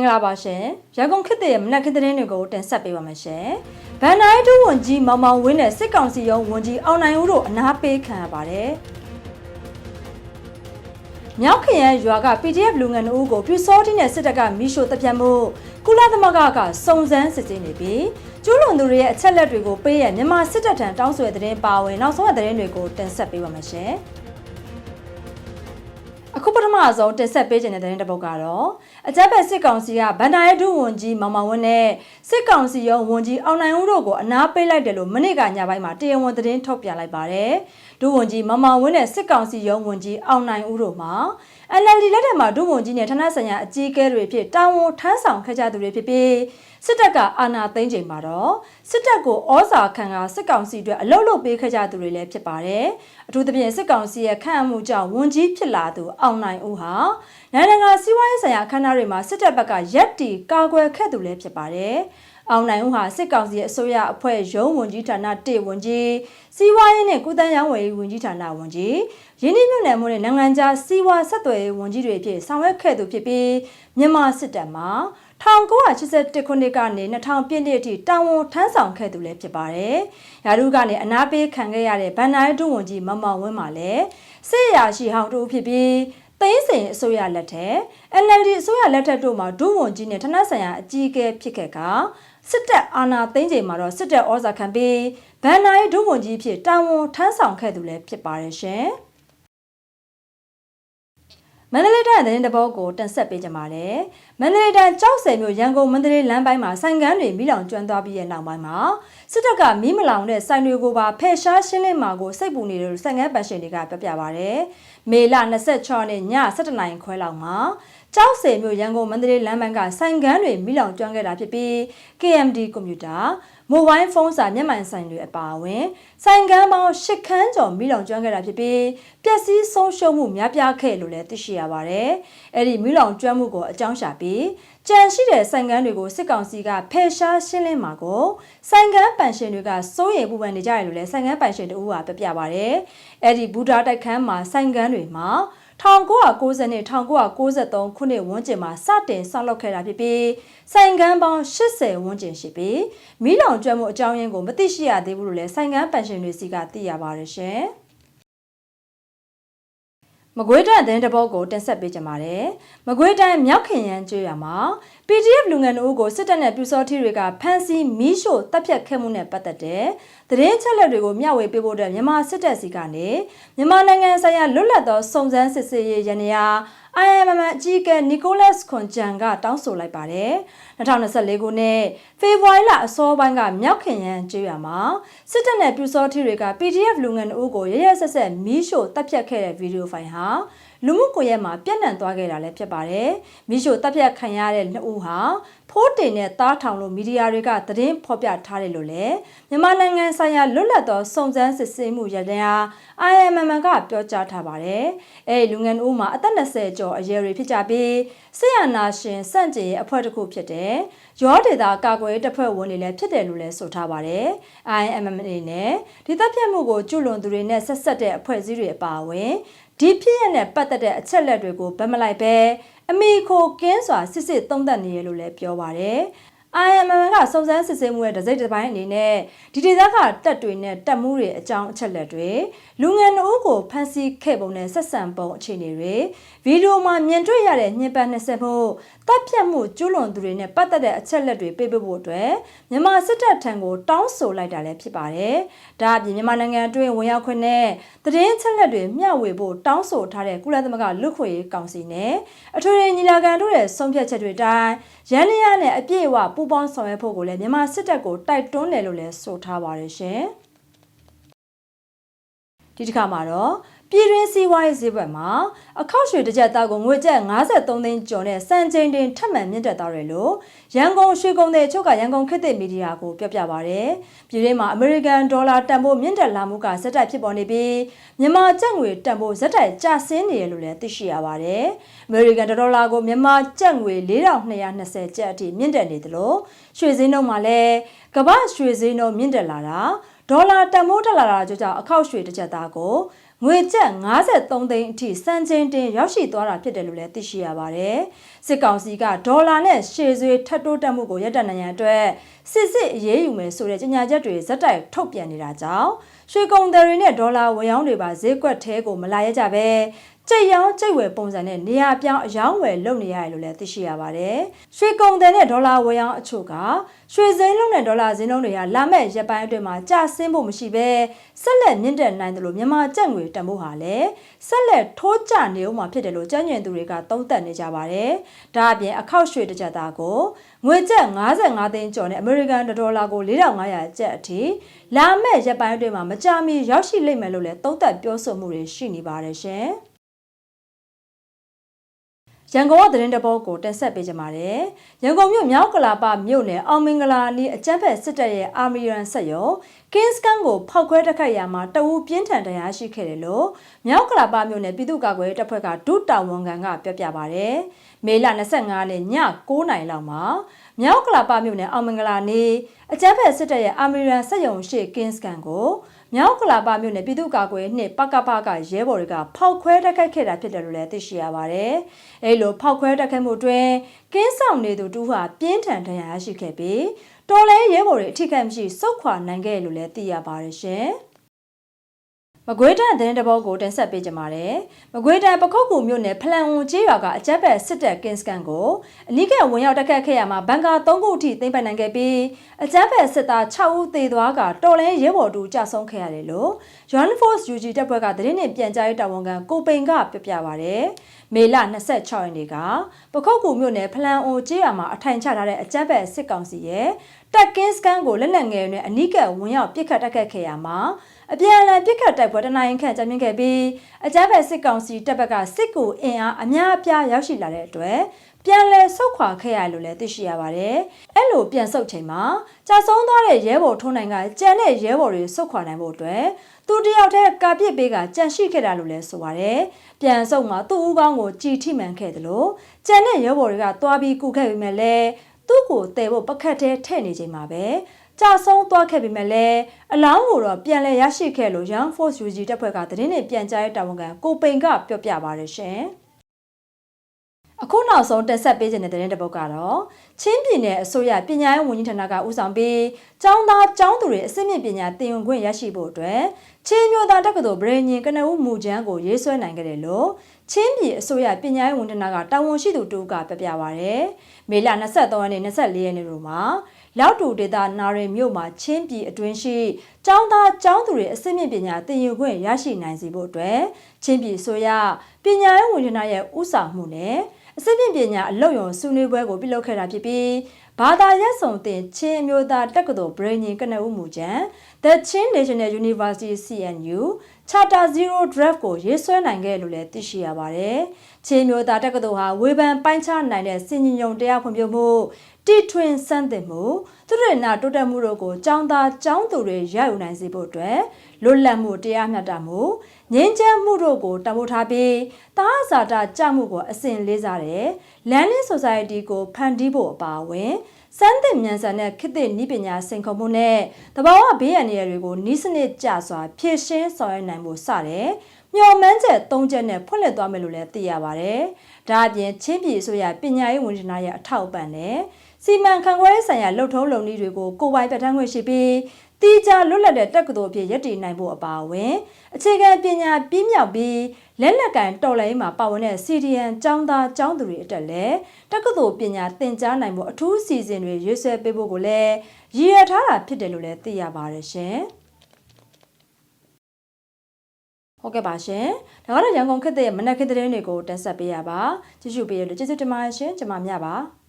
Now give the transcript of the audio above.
င်္ဂလာပါရှင်ရန်ကုန်ခေတ်ရဲ့မနက်ခင်းသတင်းတွေကိုတင်ဆက်ပေးပါမယ်ရှင်ဗန်နိုင်းဒူဝန်ကြီးမောင်မောင်ဝင်းနဲ့စစ်ကောင်စီရုံးဝန်ကြီးအောင်နိုင်ဦးတို့အနာပေးခံရပါတယ်မြောက်ခရန်ရွာက PDF လူငယ်တို့ကိုပြူစောတိနဲ့စစ်တပ်ကမိရှို့တပ်ဖြတ်မှုကုလသမဂ္ဂကစုံစမ်းစစ်ဆေးနေပြီးကျူးလွန်သူတွေရဲ့အချက်လက်တွေကိုပေးရမြန်မာစစ်တပ်ထံတောင်းဆိုတဲ့သတင်းပါဝင်နောက်ဆုံးရသတင်းတွေကိုတင်ဆက်ပေးပါမယ်ရှင် အခုပထမဆုံးတင်ဆက်ပေးခြင်းတဲ့သတင်းတစ်ပုဒ်ကတော့အကြမ်းဖက်စစ်ကောင်စီကဗန်ဒါရဲဒုဝန်ကြီးမောင်မောင်ဝင်းနဲ့စစ်ကောင်စီရုံးဝန်ကြီးအောင်နိုင်ဦးတို့ကိုအနာပေးလိုက်တယ်လို့မနေ့ကညပိုင်းမှာတရားဝင်သတင်းထုတ်ပြန်လိုက်ပါတယ်။ ဒုဝန်ကြီးမောင်မောင်ဝင်းနဲ့စစ်ကောင်စီရုံးဝန်ကြီးအောင်နိုင်ဦးတို့မှာ NLD လက်ထက်မှာဒုဝန်ကြီးနဲ့ဌာနဆိုင်ရာအကြီးအကဲတွေဖြစ်တာဝန်ထမ်းဆောင်ခဲ့ကြသူတွေဖြစ်ပြီးစစ်တပ်ကအာဏာသိမ်းချိန်မှာတော့စစ်တပ်ကိုဩဇာခံကစစ်ကောင်စီအတွက်အလုတ်လုတ်ပေးခဲ့ကြသူတွေလည်းဖြစ်ပါတယ်။အထူးသဖြင့်စစ်ကောင်စီရဲ့ခန့်အမှုကြောင့်ဝန်ကြီးဖြစ်လာသူအောင်နိုင်ဦးဟာနိုင်ငံတကာစီးပွားရေးဆိုင်ရာအခမ်းအနားတွေမှာစစ်တပ်ဘက်ကရက်တီကာကွယ်ခဲ့သူလည်းဖြစ်ပါတယ်။ အောင်နိုင်ဦးဟာစစ်ကောင်စီရဲ့အစိုးရအဖွဲ့ရုံးဝန်ကြီးဌာနတေဝန်ကြီးစီးပွားရေးနဲ့ကုသရေးဝန်ကြီးဝန်ကြီးဌာနဝန်ကြီးရင်းနှီးမြှုပ်နှံမှုနဲ့နိုင်ငံခြားစီးပွားဆက်သွယ်ရေးဝန်ကြီးတွေအဖြစ်ဆောင်ရွက်ခဲ့သူဖြစ်ပြီးမြန်မာစစ်တပ်မှာ1981ခုနှစ်ကနေ2000ပြည့်နှစ်အထိတာဝန်ထမ်းဆောင်ခဲ့သူလည်းဖြစ်ပါတယ်။ရာထူးကနေအနာပေးခံခဲ့ရတဲ့ဗန်နိုင်ဒုဝန်ကြီးမမောင်ဝင်းမှာလည်းစစ်ရာရှိဟောင်းတူဖြစ်ပြီးသိန်းစင်အစိုးရလက်ထက် NLD အစိုးရလက်ထက်တို့မှာဒုဝန်ကြီးနဲ့ဌာနဆိုင်ရာအကြီးအကဲဖြစ်ခဲ့က စစ်တပ်အာဏာသိမ်းချိန်မှာတော့စစ်တပ်ဩဇာခံပြီးဗန်နိုင်ဒုဝန်ကြီးဖြစ်တာဝန်ထမ်းဆောင်ခဲ့သူလည်းဖြစ်ပါတယ်ရှင်။ မန္တလေးတိုင်းသတင်းတပုတ်ကိုတင်ဆက်ပေးကြပါမယ်။မန္တလေးတိုင်းကြောက်စဲမြို့ရန်ကုန်မန္တလေးလမ်းပိုင်းမှာဆိုင်ကန်းတွေမိလောင်ကျွမ်းသွားပြီးတဲ့နောက်ပိုင်းမှာစစ်တပ်ကမီးမလောင်တဲ့ဆိုင်တွေကိုပါဖယ်ရှားရှင်းလင်းမှာကိုစိတ်ပူနေတယ်လို့ဆိုင်ကန်းပန်ရှင်တွေကပြောပြပါဗျ။မေလ26ရက်နေ့ည7:00နာရီခွဲလောက်မှာကြောက်စဲမြို့ရန်ကုန်မန္တလေးလမ်းပိုင်းကဆိုင်ကန်းတွေမိလောင်ကျွမ်းခဲ့တာဖြစ်ပြီး KMD ကွန်ပျူတာ မိုဘိုင်းဖုန်းစာမျက်မှန်ဆိုင်တွေအပါအဝင်ဆိုင်ကန်းပေါင်း၈ခန်းကျော်မိလောင်ကျွမ်းခဲ့တာဖြစ်ပြီးပျက်စီးဆုံးရှုံးမှုများပြားခဲ့လို့လည်းသိရှိရပါတယ်။အဲ့ဒီမိလောင်ကျွမ်းမှုကိုအကြောင်းရှာပြီးကြံရှိတဲ့ဆိုင်ကန်းတွေကိုစစ်ကောင်စီကဖယ်ရှားရှင်းလင်းမှာကိုဆိုင်ကန်းပန်ရှင်တွေကစိုးရိမ်ပူပန်နေကြတယ်လို့လည်းဆိုင်ကန်းပန်ရှင်တို့ကပြပြပါတယ်။အဲ့ဒီဘူဒါတိုက်ခန်းမှာဆိုင်ကန်းတွေမှာ 1990နဲ့1993ခုနှစ်ဝန်းကျင်မှာစတင်ဆောက်လုပ်ခဲ့တာဖြစ်ပြီးဆိုင်ကန်းပေါင်း80ဝန်းကျင်ရှိပြီးမီးလောင်ကျွမ်းမှုအကြောင်းရင်းကိုမသိရှိရသေးဘူးလို့လည်းဆိုင်ကန်းပန်ရှင်တွေစီကသိရပါတယ်ရှင်။ မကွေးတိုင်းသတင်းတပုတ်ကိုတင်ဆက်ပေးကြပါမယ်။မကွေးတိုင်းမြောက်ခင်ရန်ကျွော်မှာ PDF လူငယ်တို့ကိုစစ်တပ်နဲ့ပြူစောထီတွေကဖမ်းဆီးမီးရှို့တပ်ဖြတ်ခဲ့မှုနဲ့ပတ်သက်တဲ့သတင်းချက်လက်တွေကိုမျှဝေပေးဖို့အတွက်မြန်မာစစ်တပ်စီကနေမြန်မာနိုင်ငံဆိုင်ရာလွတ်လပ်သောစုံစမ်းစစ်ဆေးရေးရန်ရာ IMM အကြီးအကဲနီကိုလတ်ခွန်ဂျန်ကတောင်းဆိုလိုက်ပါတယ်2024ခုနှစ်ဖေဖော်ဝါရီလအစောပိုင်းကမြောက်ခင်ရန်ကျေးရွာမှာစစ်တပ်နဲ့ပြူစောထီတွေက PDF လူငယ်တို့ကိုရရဆက်ဆက်မီးရှို့တပ်ဖြတ်ခဲ့တဲ့ဗီဒီယိုဖိုင်ဟာ လူမှုကွန်ရက်မှာပြန့်နှံ့သွားခဲ့တာလည်းဖြစ်ပါတယ်။မိရှို့တပ်ဖြတ်ခံရတဲ့နှစ်ဦးဟာဖိုးတင်နဲ့တားထောင်လို့မီဒီယာတွေကသတင်းဖော်ပြထားတယ်လို့လည်းမြန်မာနိုင်ငံဆိုင်ရာလွတ်လပ်သောစုံစမ်းစစ်ဆေးမှုရတဲ့ IMM ကပြောကြားထားပါတယ်။အဲဒီလူငယ်ဦးမှာအသက်20ကျော်အရွယ်တွေဖြစ်ကြပြီးဆေးရနာရှင်စန့်ကျင်ရဲ့အဖွဲ့တစ်ခုဖြစ်တဲ့ရောဒေတာကာကွယ်တပ်ဖွဲ့ဝင်တွေလည်းဖြစ်တယ်လို့လည်းဆိုထားပါတယ်။ IMM အနေနဲ့ဒီတပ်ဖြတ်မှုကိုကျူးလွန်သူတွေနဲ့ဆက်ဆက်တဲ့အဖွဲ့အစည်းတွေအပါအဝင် ဒီဖြစ်ရတဲ့ပတ်သက်တဲ့အချက်လက်တွေကိုဗတ်မလိုက်ပဲအမိခိုကင်းစွာစစ်စစ်သုံးသပ်နေရလို့လည်းပြောပါရယ် IMM ကစုံစမ်းစစ်ဆေးမှုရဲ့ဒစိမ့်တစ်ပိုင်းအနေနဲ့ဒီဒေသကတက်တွေနဲ့တက်မှုတွေအကြောင်းအချက်လက်တွေ လူငယ်နှုတ်ကိုဖန်ဆီးခဲ့ပုံနဲ့ဆက်ဆံပုံအခြေအနေတွေဗီဒီယိုမှာမြင်တွေ့ရတဲ့ညှဉ်းပန်းနှဆက်မှုတပ်ဖြတ်မှုကျူးလွန်သူတွေနဲ့ပတ်သက်တဲ့အချက်လက်တွေပေးပို့ဖို့အတွက်မြန်မာစစ်တပ်ထံကိုတောင်းဆိုလိုက်တာလည်းဖြစ်ပါတယ်။ဒါအပြင်မြန်မာနိုင်ငံအတွင်းဝင်ရောက်ခွင့်နဲ့သတင်းချက်လက်တွေမျှဝေဖို့တောင်းဆိုထားတဲ့ကုလသမဂ္ဂလူ့ခွေရေးကောင်စီနဲ့အထွေထွေညီလာခံတို့ရဲ့ဆုံးဖြတ်ချက်တွေတိုင်းရန်လျာနဲ့အပြည့်အဝပူးပေါင်းဆောင်ရွက်ဖို့ကိုလည်းမြန်မာစစ်တပ်ကိုတိုက်တွန်းတယ်လို့လည်းဆိုထားပါတယ်ရှင်။ ဒီတစ်ခါမှာတော့ပြည်တွင်းစီးပွားရေးဈေးဘက်မှာအခောက်ရွှေတစ်ကြက်သားကိုငွေကျပ်53သိန်းကျော်နဲ့စံချိန်တင်ထပ်မံမြင့်တက်သွားတယ်လို့ရန်ကုန်ရွှေကုန်တဲ့ချုပ်ကရန်ကုန်ခေတ်သစ်မီဒီယာကိုပြောပြပါရယ်ပြည်တွင်းမှာအမေရိကန်ဒေါ်လာတန်ဖိုးမြင့်တက်လာမှုကဇက်တိုက်ဖြစ်ပေါ်နေပြီးမြန်မာကျပ်ငွေတန်ဖိုးဇက်တိုက်ကျဆင်းနေရလို့လည်းသိရှိရပါတယ်အမေရိကန်ဒေါ်လာကိုမြန်မာကျပ်ငွေ4220ကျပ်အထိမြင့်တက်နေသလိုရွှေဈေးနှုန်းမှာလည်းကမ္ဘာရွှေဈေးနှုန်းမြင့်တက်လာတာ ဒေါ်လာတန်ဖိုးတက်လာတာကြောင့်အခောက်ရွှေတစ်ကြက်သားကိုငွေကျပ်53သိန်းအထိစံချိန်တင်ရောက်ရှိသွားတာဖြစ်တယ်လို့လည်းသိရှိရပါတယ်။စစ်ကောင်စီကဒေါ်လာနဲ့ရှေ့ဆွေးထပ်တိုးတက်မှုကိုရပ်တန့်နိုင်ရန်အတွက်စစ်စစ်အရေးယူမယ်ဆိုတဲ့ကြေညာချက်တွေဇက်တိုက်ထုတ်ပြန်နေတာကြောင့်ရွှေကုန်တယ်တွေနဲ့ဒေါ်လာဝယ်ရောင်းတွေပါဈေးကွက်ထဲကိုမလာရကြပဲ ကြိတ်ရောင်းကြိတ်ဝယ်ပုံစံနဲ့နေရာပြောင်းအယောင်းဝယ်လုပ်နေရတယ်လို့လည်းသိရှိရပါတယ်။ရွှေကုန်တယ်နဲ့ဒေါ်လာဝယ်ရောင်းအချို့ကရွှေစိမ်းလုံးနဲ့ဒေါ်လာဈေးနှုန်းတွေဟာလာမဲ့ရက်ပိုင်းအတွင်းမှာကျဆင်းဖို့မရှိဘဲဆက်လက်မြင့်တက်နိုင်တယ်လို့မြန်မာကျပ်ငွေတန်ဖိုးဟာလည်းဆက်လက်ထိုးကျနေဦးမှာဖြစ်တယ်လို့ကြံ့ညင်သူတွေကသုံးသပ်နေကြပါတယ်။ဒါအပြင်အခောက်ရွှေတစ်ကြက်သားကိုငွေကျပ်55သိန်းကျော်နဲ့အမေရိကန်ဒေါ်လာကို4500ကျပ်အထိလာမဲ့ရက်ပိုင်းအတွင်းမှာမကြာမီရောက်ရှိလိမ့်မယ်လို့လည်းသုံးသပ်ပြောဆိုမှုတွေရှိနေပါတယ်ရှင်။ ရန်ကုန်ကသတင်းတပုတ်ကိုတင်ဆက်ပေးကြပါမယ်။ရန်ကုန်မြို့မြောက်ကလာပမြို့နယ်အောင်မင်္ဂလာနီးအကျန်းဖက်စစ်တပ်ရဲ့အာမီရန်ဆက်ရောကင်းစကန်ကိုဖောက်ခွဲတိုက်ခိုက်ရာမှာတအူးပြင်းထန်တရားရှိခဲ့တယ်လို့မြောက်ကလာပမြို့နယ်ပြည်သူ့ကာကွယ်ရေးတပ်ဖွဲ့ကဒုတာဝန်ခံကပြောပြပါဗျ။မေလ25ရက်ည9:00နာရီလောက်မှာမြောက်ကလာပမြို့နယ်အောင်မင်္ဂလာနီးအကျန်းဖက်စစ်တပ်ရဲ့အာမီရန်ဆက်ယုံရှိကင်းစကန်ကို မြောက်ကလာပမြို့နယ်ပြည်သူ့ကာကွယ်နှင့်ပကပကရဲဘော်တွေကဖောက်ခွဲတိုက်ခိုက်ခဲ့တာဖြစ်တယ်လို့လည်းသိရှိရပါတယ်။အဲလိုဖောက်ခွဲတိုက်ခိုက်မှုတွင်ကင်းဆောင်နေသူတူဟာပြင်းထန်ဒဏ်ရာရရှိခဲ့ပြီးတော်လဲရဲဘော်တွေအထိခိုက်မရှိစုခွာနိုင်ခဲ့လို့လည်းသိရပါတယ်ရှင်။ မကွေးတန်သတင်းတပုတ်ကိုတင်ဆက်ပေးကြပါမယ်။မကွေးတန်ပခုတ်ကူမြို့နယ်ဖလန်ဝန်ကျေးရွာကအကြက်ဘက်စစ်တပ်ကင်းစကန်ကိုအနီးကဝင်ရောက်တက်ခတ်ခဲ့ရမှာဘန်ကာ3ခုအထိသိမ်းပိုက်နိုင်ခဲ့ပြီးအကြက်ဘက်စစ်သား6ဦးသေသွားကတော်လဲရဲဘော်တူကြဆုံးခဲ့ရတယ်လို့ John Force UG တပ်ဖွဲ့ကသတင်းနဲ့ပြန်ကြားရေးတာဝန်ခံကိုပိန်ကပြောပြပါဗျ။မေလ26ရက်နေ့ကပခုတ်ကူမြို့နယ်ဖလန်ဝန်ကျေးရွာမှာအထိုင်ချထားတဲ့အကြက်ဘက်စစ်ကောင်စီရဲ့တက်ကင်းစကန်ကိုလက်နက်ငယ်နဲ့အနီးကဝင်ရောက်ပစ်ခတ်တက်ခတ်ခဲ့ရမှာ အပြန်အလှန်ပစ်ခတ်တိုက်ပွဲတနိုင်ခန့်ကြာမြင့်ခဲ့ပြီးအကြမ်းဖက်စစ်ကောင်စီတပ်ဘက်ကစစ်ကူအင်အားအများအပြားရောက်ရှိလာတဲ့အတွက်ပြန်လည်ဆုတ်ခွာခဲ့ရလို့လည်းသိရှိရပါတယ်။အဲ့လိုပြန်ဆုတ်ချိန်မှာကြာဆုံးသွားတဲ့ရဲဘော်ထုံးနိုင်ကကြံတဲ့ရဲဘော်တွေဆုတ်ခွာနိုင်ဖို့အတွက်သူတယောက်တည်းကာပစ်ပေးကကြံရှိခဲ့တာလို့လည်းဆိုပါတယ်။ပြန်ဆုတ်မှာသူ့ဦးကောင်းကိုကြည်ထိမှန်ခဲ့တယ်လို့ကြံတဲ့ရဲဘော်တွေကသွားပြီးကူခဲ့ပြီးမှလည်းသူ့ကိုတဲဖို့ပကတ်တဲထဲ့နေချိန်မှာပဲ ကြာဆုံးသွားခဲ့ပေမဲ့လည်းအလောင်းကိုတော့ပြန်လည်ရရှိခဲ့လို့ Young Force UG တပ်ဖွဲ့ကသတင်းနဲ့ပြန်ကြားရေးတာဝန်ခံကိုပိန်ကပြောပြပါရရှင်။အခုနောက်ဆုံးတက်ဆက်ပေးခြင်းတဲ့သတင်းတစ်ပုဒ်ကတော့ချင်းပြည်နယ်အစိုးရပညာရေးဝန်ကြီးဌာနကဦးဆောင်ပြီးကျောင်းသားကျောင်းသူတွေအစစ်မြင့်ပညာသင်ယူခွင့်ရရှိဖို့အတွက်ချင်းမျိုးသားတက္ကသိုလ်ဗရေညင်ကနဦးမူချမ်းကိုရေးဆွဲနိုင်ခဲ့တယ်လို့ချင်းပြည်အစိုးရပညာရေးဝန်ထမ်းကတာဝန်ရှိသူတူကပြပြပါရယ်မေလ23ရက်နေ့24ရက်နေ့တို့မှာ လောက်တူဒေတာနာရီမြို့မှာချင်းပြည်အတွင်းရှိကျောင်းသားကျောင်းသူတွေအစစ်မြင့်ပညာသင်ယူခွင့်ရရှိနိုင်စေဖို့အတွက်ချင်းပြည်ဆိုရပညာရေးဝန်ထမ်းရဲ့ဥဆောင်မှုနဲ့အစစ်မြင့်ပညာအလုပ်ရုံဆွေးနွေးပွဲကိုပြုလုပ်ခဲ့တာဖြစ်ပြီးဘာသာရပ်စုံတင်ချင်းအမျိုးသားတက္ကသိုလ်ဗြိညင်ကနဦးမူချမ်း The Chin National University CNU Charter 0 Draft ကိုရေးဆွဲနိုင်ခဲ့လို့လည်းသိရှိရပါတယ်။ချင်းမျိုးသားတက္ကသိုလ်ဟာဝေဖန်ပိုင်းခြားနိုင်တဲ့စင်ညုံတရားဖွံ့ဖြိုးမှုတိထွင်စမ်းသစ်မှုသူရဏတိုးတက်မှုတို့ကိုចောင်းသားចောင်းသူတွေရယူနိုင်စေဖို့အတွက်လွတ်လပ်မှုတရားမျှတမှုငြင်းချမ်းမှုတို့ကိုတမိုးထားပြီးတားစာတာကြမှုကိုအစဉ်လေးစားတယ်လန်လင်း society ကိုဖန်တီးဖို့အပါအဝင် စမ်းသစ်မြန်ဆန်တဲ့ခေတ်သစ်နည်းပညာစိန်ခေါ်မှုနဲ့တဘာဝဘေးရန်တွေကိုနီးစနစ်ကျစွာဖြည့်ရှင်းဆောင်ရွက်နိုင်ဖို့စတဲ့မျှော်မှန်းချက်၃ချက်နဲ့ဖွင့်လှစ်သွားမယ်လို့လည်းသိရပါတယ်။ဒါအပြင်ချင်းပြည်အစိုးရပညာရေးဝန်ကြီးဌာနရဲ့အထောက်အပံ့နဲ့ စီမံခန့်ခွဲရေးဆိုင်ရာလှုပ်ထုံးလုပ်နည်းတွေကိုကိုပိုင်ပြဋ္ဌာန်းခွင့်ရှိပြီးတီးခြားလွတ်လပ်တဲ့တက္ကသိုလ်အဖြစ်ရည်တည်နိုင်ဖို့အပါအဝင်အခြေခံပညာပြည့်မြောက်ပြီးလက်နက်ကန်တော်လှန်ရေးမှာပါဝင်တဲ့ CDN ចောင်းသားចောင်းသူတွေအတက်လည်းတက္ကသိုလ်ပညာသင်ကြားနိုင်ဖို့အထူးစီစဉ်တွေရွေးဆွဲပေးဖို့ကိုလည်းရည်ရွယ်ထားတာဖြစ်တယ်လို့လည်းသိရပါတယ်ရှင်။ဟုတ်ကဲ့ပါရှင်။ဒါကတော့ရန်ကုန်ခေတ်ရဲ့မနက်ခေတ်သတင်းတွေကိုတင်ဆက်ပေးရပါ။ကြည့်ရှုပေးရလို့ကျေးဇူးတင်ပါတယ်ရှင်။ကျွန်မမြပါ။